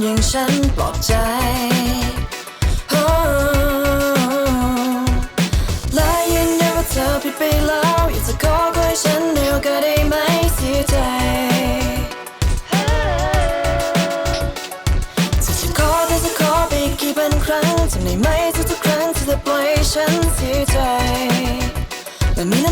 อย่างฉันปลอบใจและยังไงว่าเธอผิดไปแล้วอยากจะขอคอยฉันเดียวก็ได้ไหมเสียใจจะจะขอเธอจะขอไปกี่พันครั้งจำได้ไหมทุกๆครั้งที่เธอปล่อยฉันเสียใจและมีน้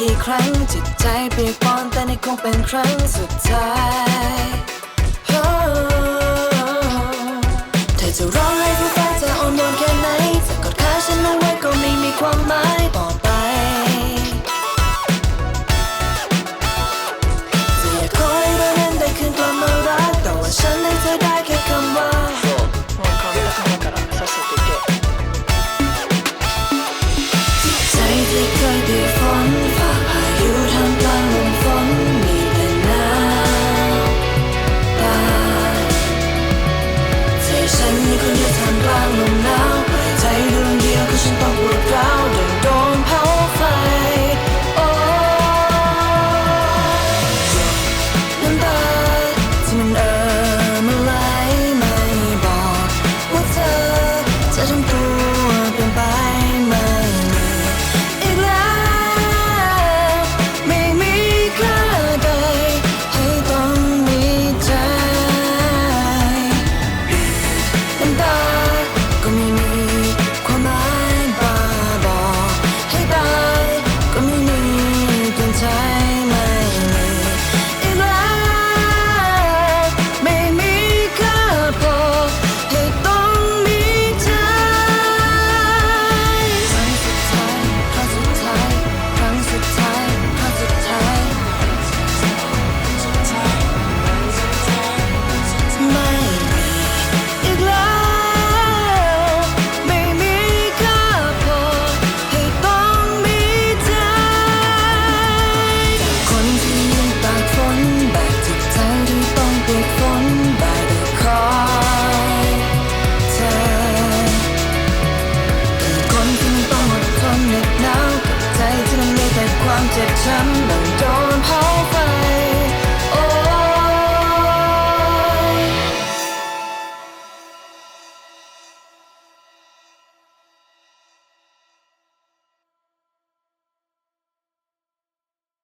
กี่ครั้งจิตใจเปียกปอนแต่นี่คงเป็นครั้งสุดท้าย September.